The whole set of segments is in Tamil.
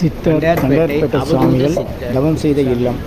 சித்தர் அவதூத சுவாமிகள். தவம் செய்த இல்லம்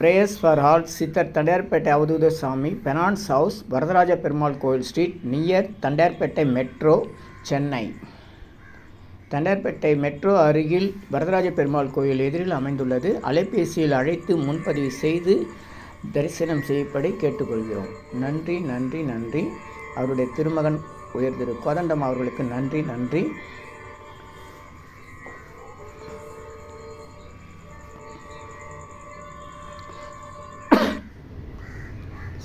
பிரேயர்ஸ் ஃபார் ஆல் சித்தர் தண்டையார்பேட்டை அவதூத சாமி பெனான்ஸ் house Varadaraja Perumal Koil street near Tondiarpet metro Chennai Tondiarpet metro அருகில் வரதராஜ பெருமாள் கோயில் எதிரில் அமைந்துள்ளது. அலைபேசியில் அழைத்து முன்பதிவு செய்து தரிசனம் செய்யப்படி கேட்டுக்கொள்கிறோம். நன்றி நன்றி நன்றி. அவருடைய திருமகன் உயர்ந்திரு கோதண்டம் அவர்களுக்கு நன்றி நன்றி.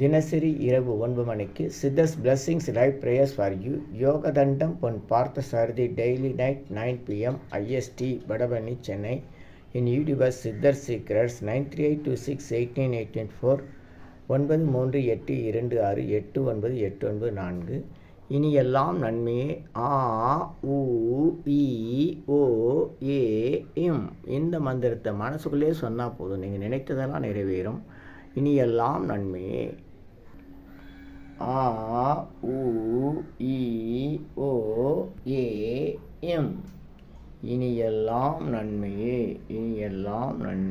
தினசரி இரவு ஒன்பது மணிக்கு Siddhas blessings live prayers for you Yogathandam Pon Partha Sarathy daily night nine PM IST Vadapalani Chennai in YouTubers Siddhar secrets nine three eight two six eighteen eighteen four ஒன்பது மூன்று எட்டு இரண்டு ஆறு எட்டு ஒன்பது எட்டு ஒன்பது நான்கு. இனி எல்லாம் நன்மையே. ஆ உ இ ஓ ஏ இந்த மந்திரத்தை மனசுக்குள்ளே சொன்னால் போதும். நீங்கள் நினைத்ததெல்லாம் நிறைவேறும். இனி எல்லாம் நன்மையே. ஆ உ இ ஓ ஏ எம். இனியெல்லாம் நன்மையே இனியெல்லாம் நன்மை.